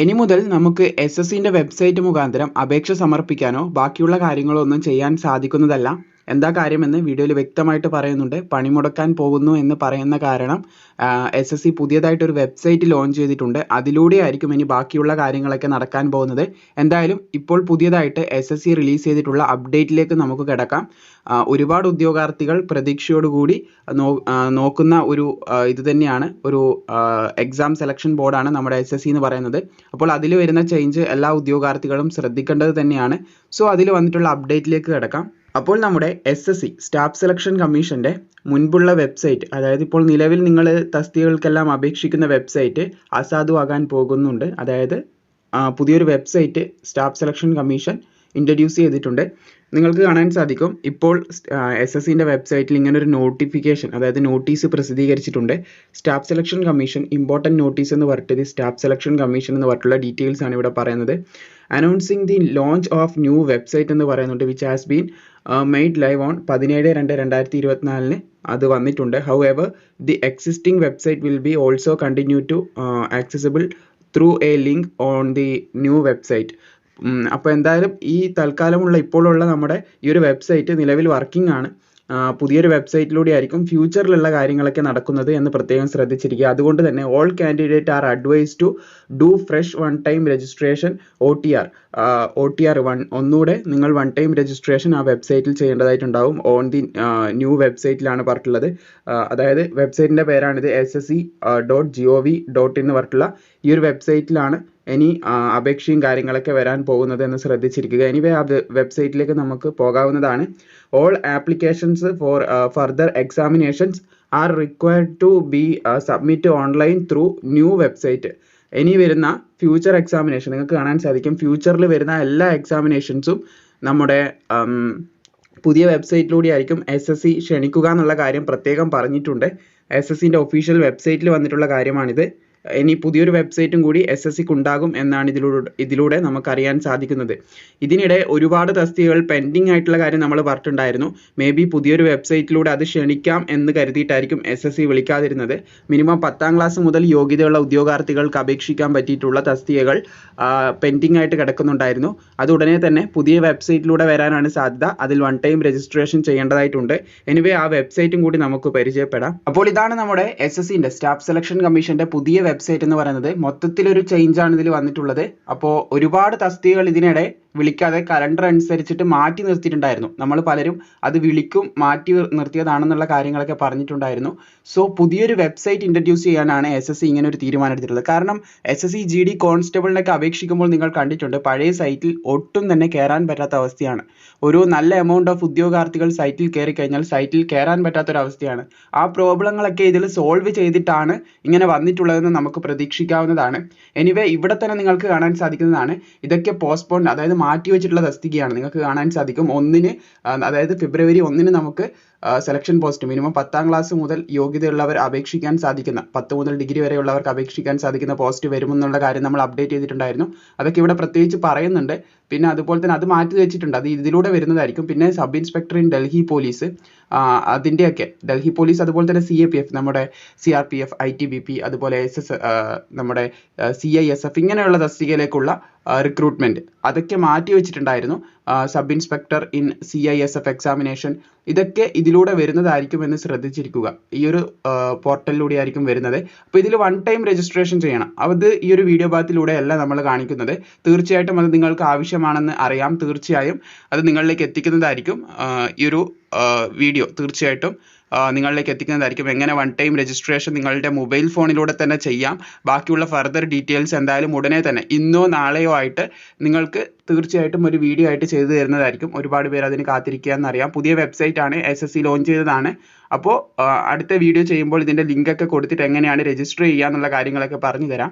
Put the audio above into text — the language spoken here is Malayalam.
ഇനി മുതൽ നമുക്ക് എസ് എസ് സിന്റെ വെബ്സൈറ്റ് മുഖാന്തരം അപേക്ഷ സമർപ്പിക്കാനോ ബാക്കിയുള്ള കാര്യങ്ങളോ ഒന്നും ചെയ്യാൻ സാധിക്കുന്നതല്ല. എന്താ കാര്യമെന്ന് വീഡിയോയിൽ വ്യക്തമായിട്ട് പറയുന്നുണ്ട്. പണിമുടക്കാൻ പോകുന്നു എന്ന് പറയുന്ന കാരണം എസ് എസ് സി പുതിയതായിട്ടൊരു വെബ്സൈറ്റ് ലോഞ്ച് ചെയ്തിട്ടുണ്ട്. അതിലൂടെ ആയിരിക്കും ഇനി ബാക്കിയുള്ള കാര്യങ്ങളൊക്കെ നടക്കാൻ പോകുന്നത്. എന്തായാലും ഇപ്പോൾ പുതിയതായിട്ട് എസ് എസ് സി റിലീസ് ചെയ്തിട്ടുള്ള അപ്ഡേറ്റിലേക്ക് നമുക്ക് കിടക്കാം. ഒരുപാട് ഉദ്യോഗാർത്ഥികൾ പ്രതീക്ഷയോടുകൂടി നോക്കുന്ന ഒരു ഇത് തന്നെയാണ്. ഒരു എക്സാം സെലക്ഷൻ ബോർഡാണ് നമ്മുടെ എസ് എസ് സി എന്ന് പറയുന്നത്. അപ്പോൾ അതിൽ വരുന്ന ചേഞ്ച് എല്ലാ ഉദ്യോഗാർത്ഥികളും ശ്രദ്ധിക്കേണ്ടത് തന്നെയാണ്. സോ അതിൽ വന്നിട്ടുള്ള അപ്ഡേറ്റിലേക്ക് കിടക്കാം. അപ്പോൾ നമ്മുടെ S S C staff selection കമ്മീഷന്റെ മുൻപുള്ള വെബ്സൈറ്റ് അതായത് ഇപ്പോൾ നിലവിൽ നിങ്ങൾ തസ്തികകൾക്കെല്ലാം അപേക്ഷിക്കുന്ന വെബ്സൈറ്റ് അസാധുവാകാൻ പോകുന്നുണ്ട്. അതായത് പുതിയൊരു website staff selection commission introduce ചെയ്തിട്ടുണ്ട്. നിങ്ങൾക്ക് കാണാൻ സാധിക്കും ഇപ്പോൾ എസ് എസ് സിന്റെ വെബ്സൈറ്റിൽ ഒരു നോട്ടിഫിക്കേഷൻ അതായത് നോട്ടീസ് പ്രസിദ്ധീകരിച്ചിട്ടുണ്ട്. Staff selection commission important notice എന്ന് പറഞ്ഞിട്ട് സ്റ്റാഫ് സെലക്ഷൻ കമ്മീഷൻ എന്ന് പറഞ്ഞിട്ടുള്ള ഡീറ്റെയിൽസ് ആണ് ഇവിടെ പറയുന്നത്. Announcing the launch of new website എന്ന് പറയുന്നുണ്ട് which has been made live on പതിനേഴ് രണ്ട് രണ്ടായിരത്തി ഇരുപത്തിനാലിന് അത് വന്നിട്ടുണ്ട്. However the existing website will be also continue to accessible through a link on the new website അപ്പോൾ എന്തായാലും ഈ തൽക്കാലമുള്ള ഇപ്പോഴുള്ള നമ്മുടെ ഈ ഒരു വെബ്സൈറ്റ് നിലവിൽ വർക്കിംഗ് ആണ്. പുതിയൊരു വെബ്സൈറ്റിലൂടെ ആയിരിക്കും ഫ്യൂച്ചറിലുള്ള കാര്യങ്ങളൊക്കെ നടക്കുന്നത് എന്ന് പ്രത്യേകം ശ്രദ്ധിച്ചിരിക്കുക. അതുകൊണ്ട് തന്നെ all candidate are advised to do fresh one time registration O T R O T R one ഒന്നുകൂടെ നിങ്ങൾ വൺ ടൈം രജിസ്ട്രേഷൻ ആ വെബ്സൈറ്റിൽ ചെയ്യേണ്ടതായിട്ടുണ്ടാവും. ഓൺ ദി ന്യൂ വെബ്സൈറ്റിലാണ് പറഞ്ഞിട്ടുള്ളത്. അതായത് വെബ്സൈറ്റിന്റെ പേരാണിത് S S C dot G O V dot എന്ന് പറഞ്ഞിട്ടുള്ള ഈ ഒരു വെബ്സൈറ്റിലാണ് ഇനി അപേക്ഷയും കാര്യങ്ങളൊക്കെ വരാൻ പോകുന്നത് എന്ന് ശ്രദ്ധിച്ചിരിക്കുക. എനിവേ ആ വെബ്സൈറ്റിലേക്ക് നമുക്ക് പോകാവുന്നതാണ്. All applications for further examinations are required to be submit online through new website ഇനി വരുന്ന ഫ്യൂച്ചർ എക്സാമിനേഷൻ നിങ്ങൾക്ക് കാണാൻ സാധിക്കും. ഫ്യൂച്ചറിൽ വരുന്ന എല്ലാ എക്സാമിനേഷൻസും നമ്മുടെ പുതിയ വെബ്സൈറ്റിലൂടെ ആയിരിക്കും. എസ് എസ് സി ക്ഷണിക്കുക എന്നുള്ള കാര്യം പ്രത്യേകം പറഞ്ഞിട്ടുണ്ട്. എസ് എസ് സിന്റെ ഒഫീഷ്യൽ വെബ്സൈറ്റിൽ വന്നിട്ടുള്ള കാര്യമാണിത്. ഇനി പുതിയൊരു വെബ്സൈറ്റും കൂടി എസ് എസ് സിക്ക് ഉണ്ടാകും എന്നാണ് ഇതിലൂടെ ഇതിലൂടെ നമുക്കറിയാൻ സാധിക്കുന്നത്. ഇതിനിടെ ഒരുപാട് തസ്തികകൾ പെൻഡിങ് ആയിട്ടുള്ള കാര്യം നമ്മൾ പറഞ്ഞിട്ടുണ്ടായിരുന്നു. മേ ബി പുതിയൊരു വെബ്സൈറ്റിലൂടെ അത് ക്ഷണിക്കാം എന്ന് കരുതിയിട്ടായിരിക്കും എസ് എസ് സി വിളിക്കാതിരുന്നത്. മിനിമം പത്താം ക്ലാസ് മുതൽ യോഗ്യതയുള്ള ഉദ്യോഗാർത്ഥികൾക്ക് അപേക്ഷിക്കാൻ പറ്റിയിട്ടുള്ള തസ്തികകൾ പെൻഡിങ് ആയിട്ട് കിടക്കുന്നുണ്ടായിരുന്നു. അത് ഉടനെ തന്നെ പുതിയ വെബ്സൈറ്റിലൂടെ വരാനാണ് സാധ്യത. അതിൽ വൺ ടൈം രജിസ്ട്രേഷൻ ചെയ്യേണ്ടതായിട്ടുണ്ട്. എനിവേ ആ വെബ്സൈറ്റും കൂടി നമുക്ക് പരിചയപ്പെടാം. അപ്പോൾ ഇതാണ് നമ്മുടെ എസ് എസ് സിന്റെ സ്റ്റാഫ് സെലക്ഷൻ കമ്മീഷന്റെ പുതിയ വെബ്സൈറ്റ് എന്ന് പറയുന്നത് മൊത്തത്തിലൊരു ചേഞ്ച് ആണ് ഇതിൽ വന്നിട്ടുള്ളത്. അപ്പോൾ ഒരുപാട് തസ്തികകൾ ഇതിനിടെ വിളിക്കാതെ കലണ്ടർ അനുസരിച്ചിട്ട് മാറ്റി നിർത്തിയിട്ടുണ്ടായിരുന്നു. നമ്മൾ പലരും അത് വിളിക്കും മാറ്റി നിർത്തിയതാണെന്നുള്ള കാര്യങ്ങളൊക്കെ പറഞ്ഞിട്ടുണ്ടായിരുന്നു. സോ പുതിയൊരു വെബ്സൈറ്റ് ഇൻട്രൊഡ്യൂസ് ചെയ്യാനാണ് എസ് എസ് സി ഇങ്ങനെ ഒരു തീരുമാനം എടുത്തിട്ടുള്ളത് കാരണം S S C G D കോൺസ്റ്റബിളിനൊക്കെ അപേക്ഷിക്കുമ്പോൾ നിങ്ങൾ കണ്ടിട്ടുണ്ട് പഴയ സൈറ്റിൽ ഒട്ടും തന്നെ കയറാൻ പറ്റാത്ത അവസ്ഥയാണ്. ഒരു നല്ല എമൗണ്ട് ഓഫ് ഉദ്യോഗാർത്ഥികൾ സൈറ്റിൽ കയറി കഴിഞ്ഞാൽ സൈറ്റിൽ കയറാൻ പറ്റാത്തൊരവസ്ഥയാണ്. ആ പ്രോബ്ലങ്ങളൊക്കെ ഇതിൽ സോൾവ് ചെയ്തിട്ടാണ് ഇങ്ങനെ വന്നിട്ടുള്ളതെന്ന് നമുക്ക് പ്രതീക്ഷിക്കാവുന്നതാണ്. എനിവേ ഇവിടെ തന്നെ നിങ്ങൾക്ക് കാണാൻ സാധിക്കുന്നതാണ്. ഇതൊക്കെ പോസ്റ്റ്പോൺ അതായത് മാറ്റി വെച്ചിട്ടുള്ള തസ്തികയാണ്. നിങ്ങൾക്ക് കാണാൻ സാധിക്കും. ഒന്നിന് അതായത് ഫെബ്രുവരി ഒന്നിന് നമുക്ക് സെലക്ഷൻ പോസ്റ്റ് മിനിമം പത്താം ക്ലാസ് മുതൽ യോഗ്യതയുള്ളവർ അപേക്ഷിക്കാൻ സാധിക്കുന്ന പത്ത് മുതൽ ഡിഗ്രി വരെയുള്ളവർക്ക് അപേക്ഷിക്കാൻ സാധിക്കുന്ന പോസ്റ്റ് വരുമെന്നുള്ള കാര്യം നമ്മൾ അപ്ഡേറ്റ് ചെയ്തിട്ടുണ്ടായിരുന്നു. അതൊക്കെ ഇവിടെ പ്രത്യേകിച്ച് പറയുന്നുണ്ട്. പിന്നെ അതുപോലെ തന്നെ അത് മാറ്റി വെച്ചിട്ടുണ്ട്. അത് ഇതിലൂടെ വരുന്നതായിരിക്കും. പിന്നെ sub inspector in Delhi police അതിന്റെയൊക്കെ ഡൽഹി പോലീസ് അതുപോലെ തന്നെ സി എ പി എഫ് നമ്മുടെ C R P F I T B P അതുപോലെ എസ് എസ് നമ്മുടെ സി ഐ എസ് എഫ് ഇങ്ങനെയുള്ള തസ്തികയിലേക്കുള്ള റിക്രൂട്ട്മെന്റ് അതൊക്കെ മാറ്റി വെച്ചിട്ടുണ്ടായിരുന്നു. Sub inspector in C I S F examination ഇതൊക്കെ ഇതിലൂടെ വരുന്നതായിരിക്കും എന്ന് ശ്രദ്ധിച്ചിരിക്കുക. ഈ ഒരു പോർട്ടലിലൂടെ ആയിരിക്കും വരുന്നത്. അപ്പോൾ ഇതിൽ വൺ ടൈം രജിസ്ട്രേഷൻ ചെയ്യണം. അത് ഈ ഒരു വീഡിയോ ഭാഗത്തിലൂടെ അല്ല നമ്മൾ കാണിക്കുന്നത്. തീർച്ചയായിട്ടും അത് നിങ്ങൾക്ക് ആവശ്യമാണെന്ന് അറിയാം. തീർച്ചയായും അത് നിങ്ങളിലേക്ക് എത്തിക്കുന്നതായിരിക്കും ഈ ഒരു വീഡിയോ. തീർച്ചയായിട്ടും നിങ്ങളിലേക്ക് എത്തിക്കുന്നതായിരിക്കും. എങ്ങനെ വൺ ടൈം രജിസ്ട്രേഷൻ നിങ്ങളുടെ മൊബൈൽ ഫോണിലൂടെ തന്നെ ചെയ്യാം. ബാക്കിയുള്ള ഫർദർ ഡീറ്റെയിൽസ് എന്തായാലും ഉടനെ തന്നെ ഇന്നോ നാളെയോ ആയിട്ട് നിങ്ങൾക്ക് തീർച്ചയായിട്ടും ഒരു വീഡിയോ ആയിട്ട് ചെയ്തു തരുന്നതായിരിക്കും. ഒരുപാട് പേർ അതിന് കാത്തിരിക്കുക എന്നറിയാം. പുതിയ വെബ്സൈറ്റ് ആണ് എസ് എസ് സി ലോഞ്ച് ചെയ്തതാണ്. അപ്പോൾ അടുത്ത വീഡിയോ ചെയ്യുമ്പോൾ ഇതിന്റെ ലിങ്കൊക്കെ കൊടുത്തിട്ട് എങ്ങനെയാണ് രജിസ്റ്റർ ചെയ്യുക എന്നുള്ള കാര്യങ്ങളൊക്കെ പറഞ്ഞു തരാം